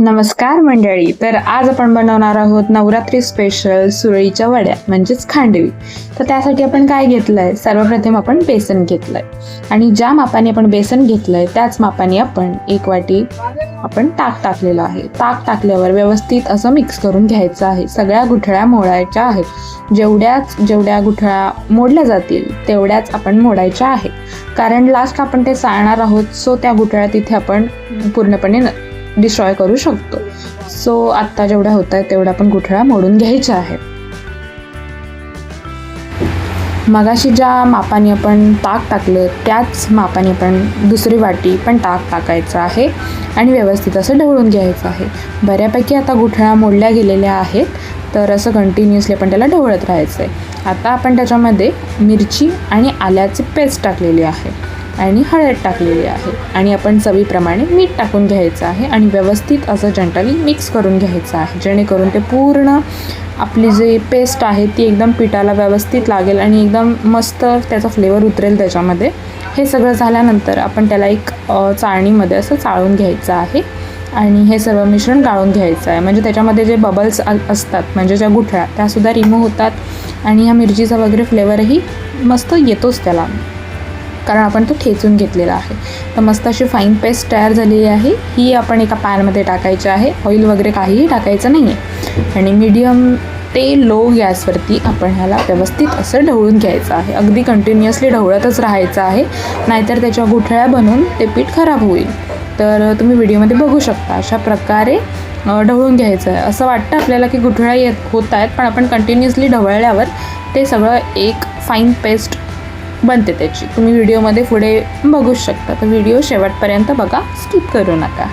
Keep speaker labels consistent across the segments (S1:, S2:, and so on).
S1: नमस्कार मंडळी. तर आज आपण बनवणार आहोत नवरात्री स्पेशल सुरळीच्या वड्या म्हणजेच खांडवी. तर त्यासाठी आपण काय घेतलंय? सर्वप्रथम आपण बेसन घेतलंय. आणि ज्या मापाने आपण बेसन घेतलंय त्याच मापाने आपण एक वाटी आपण ताक टाकलेलं आहे. ताक टाकल्यावर व्यवस्थित असं मिक्स करून घ्यायचं आहे. सगळ्या गुठळ्या मोडायच्या आहेत. जेवढ्याच जेवढ्या गुठळ्या मोडल्या जातील तेवढ्याच आपण मोडायच्या आहेत. कारण लास्ट आपण ते चाळणार आहोत सो त्या गुठळ्या तिथे आपण पूर्णपणे डिस्ट्रॉय करू शकतो. सो आत्ता जेवढ्या होत आहेत तेवढ्या आपण गुठळ्या मोडून घ्यायच्या आहेत. मगाशी ज्या मापाने आपण ताक टाकलं त्याच मापाने आपण दुसरी वाटी पण ताक टाकायचं आहे आणि व्यवस्थित असं ढवळून घ्यायचं आहे. बऱ्यापैकी आता गुठळ्या मोडल्या गेलेल्या आहेत. तर असं कंटिन्युअसली आपण त्याला ढवळत राहायचं आहे आता आपण त्याच्यामध्ये मिरची आणि आल्याची पेस्ट टाकलेली आहे आणि हळद टाकलेली आहे. आणि आपण चवीप्रमाणे मीठ टाकून घ्यायचं आहे आणि व्यवस्थित असं जंटली मिक्स करून घ्यायचं आहे. जेणेकरून ते पूर्ण आपली जी पेस्ट आहे ती एकदम पिठाला व्यवस्थित लागेल आणि एकदम मस्त त्याचा फ्लेवर उतरेल त्याच्यामध्ये. हे सगळं झाल्यानंतर आपण त्याला एक चाळणीमध्ये असं चाळून घ्यायचं आहे. आणि हे सर्व मिश्रण गाळून घ्यायचं आहे. म्हणजे त्याच्यामध्ये जे बबल्स असतात म्हणजे ज्या गुठळ्या त्यासुद्धा रिमूव्ह होतात आणि ह्या मिरचीचा वगैरे फ्लेवरही मस्त येतोच त्याला. कारण आपण तो ठेचून घेतलेला आहे. तर मस्त अशी फाईन पेस्ट तयार झालेली आहे. ही आपण एका पॅनमध्ये टाकायची आहे. ऑइल वगैरे काहीही टाकायचं नाही आहे आणि मीडियम ते लो गॅसवरती आपण ह्याला व्यवस्थित असं ढवळून घ्यायचं आहे. अगदी कंटिन्युअसली ढवळतच राहायचं आहे. नाहीतर त्याच्या गुठळ्या बनून ते पीठ खराब होईल. तर तुम्ही व्हिडिओमध्ये बघू शकता अशा प्रकारे ढवळून घ्यायचं आहे. असं वाटतं आपल्याला की गुठळ्या येत होत आहेत पण आपण कंटिन्युअसली ढवळल्यावर ते सगळं एक फाईन पेस्ट बनते त्याची. तुम्ही व्हिडिओमध्ये पुढे बघू शकता. तर व्हिडिओ शेवटपर्यंत बघा स्किप करू नका.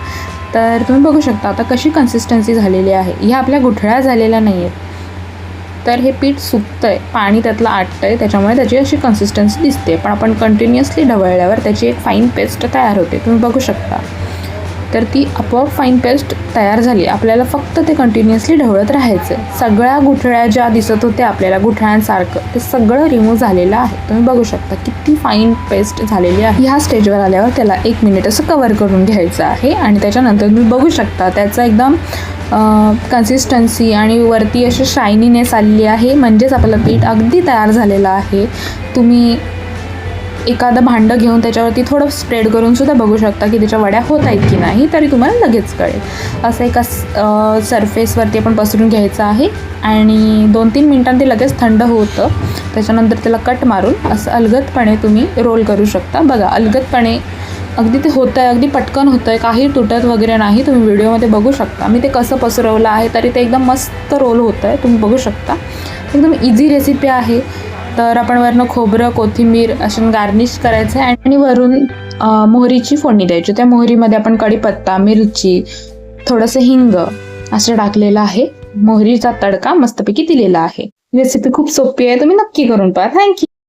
S1: तर तुम्ही बघू शकता आता कशी कन्सिस्टन्सी झालेली आहे. ह्या आपल्या गुठळ्या झालेल्या नाही आहेत तर हे पीठ सुकतं आहे पाणी त्यातलं आटतं आहे त्याच्यामुळे त्याची अशी कन्सिस्टन्सी दिसते. पण आपण कंटिन्युअसली ढवळल्यावर त्याची एक फाईन पेस्ट तयार होते. तुम्ही बघू शकता. तर ती आपोआप फाईन पेस्ट तयार झाली. आपल्याला फक्त ते कंटिन्युअसली ढवळत राहायचं आहे सगळ्या गुठळ्या ज्या दिसत होत्या आपल्याला गुठळ्यांसारखं ते सगळं रिमूव्ह झालेलं आहे. तुम्ही बघू शकता किती फाईन पेस्ट झालेली आहे. ह्या स्टेजवर आल्यावर त्याला एक मिनिट असं कवर करून घ्यायचं आहे आणि त्याच्यानंतर तुम्ही बघू शकता त्याचं एकदम कन्सिस्टन्सी आणि वरती अशी शायनीनेस आलेली आहे. म्हणजेच आपलं पीठ अगदी तयार झालेलं आहे. तुम्ही एखादं भांडं घेऊन त्याच्यावरती थोडं स्प्रेड करून सुद्धा बघू शकता की त्याच्या वड्या होत आहेत की नाही तरी तुम्हाला लगेच कळेल. असं एका सरफेसवरती आपण पसरून घ्यायचं आहे आणि दोन तीन मिनटांनी ते लगेच थंड होतं. त्याच्यानंतर त्याला कट मारून असं अलगदपणे तुम्ही रोल करू शकता. बघा अलगदपणे अगदी ते होतं आहे अगदी पटकन होतं आहे काही तुटत वगैरे नाही. तुम्ही व्हिडिओमध्ये बघू शकता. मी ते कसं पसरवलं आहे तरी ते एकदम मस्त रोल होतं आहे तुम्ही बघू शकता. एकदम इझी रेसिपी आहे. तर आपण वरनं खोबरं कोथिंबीर असं गार्निश करायचं आहे आणि वरून मोहरीची फोडणी द्यायची. त्या मोहरीमध्ये आपण कढीपत्ता मिरची थोडंसं हिंग असं टाकलेलं आहे. मोहरीचा तडका मस्तपैकी दिलेला आहे. रेसिपी खूप सोपी आहे. तुम्ही नक्की करून पहा. थँक्यू